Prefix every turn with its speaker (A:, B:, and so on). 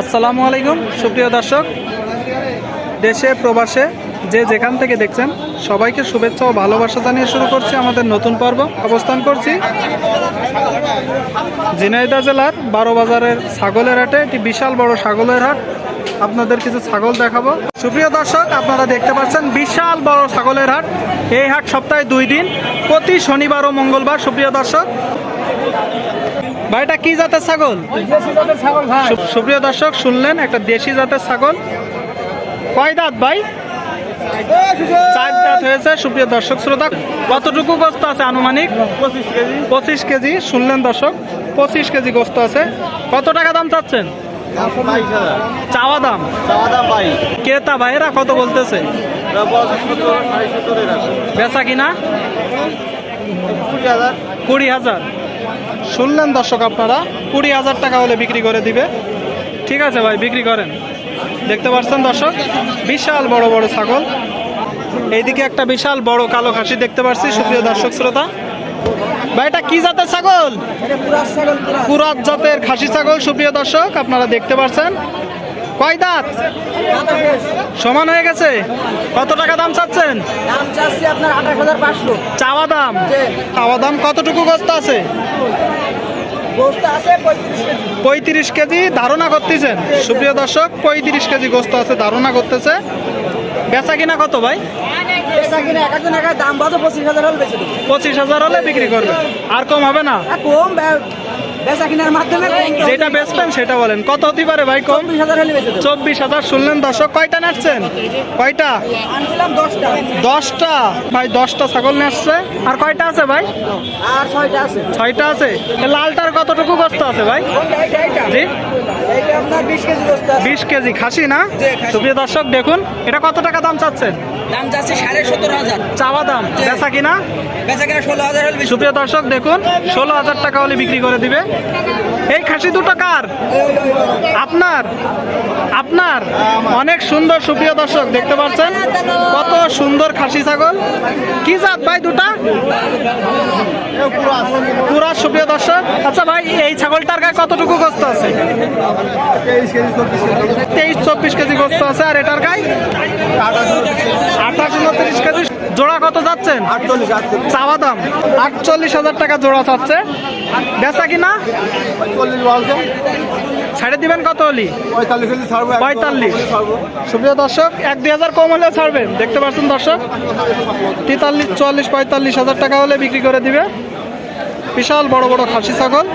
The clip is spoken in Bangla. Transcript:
A: আসসালামু আলাইকুম, সুপ্রিয় দর্শক। দেশে, প্রবাসে যে যেখান থেকে দেখছেন, সবাইকে শুভেচ্ছা ও ভালোবাসা জানিয়ে শুরু করছি আমাদের নতুন পর্ব। অবস্থান করছি ঝিনাইদহ জেলার বারো বাজারের ছাগলের হাটে, একটি বিশাল বড় ছাগলের হাট। আপনাদের কিছু ছাগল দেখাবো। সুপ্রিয় দর্শক, আপনারা দেখতে পাচ্ছেন বিশাল বড় ছাগলের হাট। এই হাট সপ্তাহে দুই দিন, প্রতি শনিবার ও মঙ্গলবার, সুপ্রিয় দর্শক। ভাইটা কি জাতের ছাগল? সুপ্রিয় দর্শক, শুনলেন, একটা দেশি জাতের ছাগল। কয় দাঁত ভাই? চার দাঁত হয়েছে, সুপ্রিয় দর্শক, শ্রোতা, কতটুকু গোস্ত আছে আনুমানিক?
B: পঁচিশ কেজি,
A: শুনলেন দর্শক, পঁচিশ কেজি গোস্ত আছে। কত টাকা দাম চাচ্ছেন? চাওয়া দাম।
B: বাইশ
A: ক্রেতা ভাইয়েরা কত বলতেছে? বেচা কিনা?
B: কুড়ি হাজার।
A: শুনলেন দর্শক আপনারা কুড়ি হাজার টাকা হলে বিক্রি করে দিবে। ঠিক আছে ভাই বিক্রি করেন। দেখতে পাচ্ছেন দর্শক বিশাল বড় বড় ছাগল। এইদিকে একটা বিশাল বড় কালো খাসি দেখতে পাচ্ছি সুপ্রিয় দর্শক শ্রোতা। ভাই এটা কি জাতের ছাগল? কুরাত জাতের খাসি ছাগল সুপ্রিয় দর্শক আপনারা দেখতে পাচ্ছেন। কয় দাঁত? সমান হয়ে গেছে? কত টাকা দাম চাচ্ছেন? চাওয়া দাম? চাওয়া দাম কতটুকু গোস্ত আছে?
C: পঁয়ত্রিশ কেজি।
A: ধারণা করতেছেন? সুপ্রিয় দর্শক পঁয়ত্রিশ কেজি গোস্ত আছে ধারণা করতেছে। বেচা কিনা কত ভাই?
C: পঁচিশ হাজার হলে
A: পঁচিশ হাজার হলে বিক্রি করবে। আর কম হবে না?
C: কম বেচা কিনার মাধ্যমে
A: যেটা বেচবেন সেটা বলেন। কত হতে পারে ভাই কম?
C: চব্বিশ হাজার হলে বেশি
A: চব্বিশ হাজার শুনলেন দর্শক কয়টা নাচছেন? কয়টা?
C: আনছিলাম দশটা।
A: দশটা? ভাই দশটা ছাগল নাচছে আর কয়টা আছে ভাই?
C: আর ছয়টা আছে।
A: ছয়টা আছে। লালটার কতটুকু বস্তা আছে ভাই। জি?
C: বিশ কেজি
A: খাসি না? সুপ্রিয় দর্শক দেখুন এটা কত টাকা দাম চাচ্ছেন?
C: দাম যাচ্ছে সাড়ে সতেরো হাজার।
A: চাওয়া দাম বেচা কিনা?
C: বেচা কিনা ষোলো হাজার
A: সুপ্রিয় দর্শক দেখুন ষোলো হাজার টাকা হলে বিক্রি করে দিবে। এই খাসি দুটো কার? আপনার? আপনার? অনেক সুন্দর, সুপ্রিয় দর্শক, দেখতে পাচ্ছেন? কত সুন্দর খাসি ছাগল। কি জাত ভাই দুটা? পুরা, সুপ্রিয় দর্শক। আচ্ছা ভাই, এই ছাগলটার গায়ে কতটুকু গোস্ত আছে?
B: তেইশ, চব্বিশ কেজি
A: গোস্ত আছে, আর এটার গায়ে আঠাশ, উনত্রিশ কেজি জোড়া কত যাচ্ছেন? চাওয়া দাম। আটচল্লিশ হাজার টাকা জোড়া চাচ্ছে। বেচা কিনা? ছেড়ে দিবেন কত হলি
B: পঁয়তাল্লিশ।
A: সুপ্রিয় দর্শক এক দুই হাজার কম হলে ছাড়বেন দেখতে পাচ্ছেন দর্শক তেতাল্লিশ চুয়াল্লিশ পঁয়তাল্লিশ হাজার টাকা হলে বিক্রি করে দিবে। বিশাল বড় বড় খাসি ছাগল।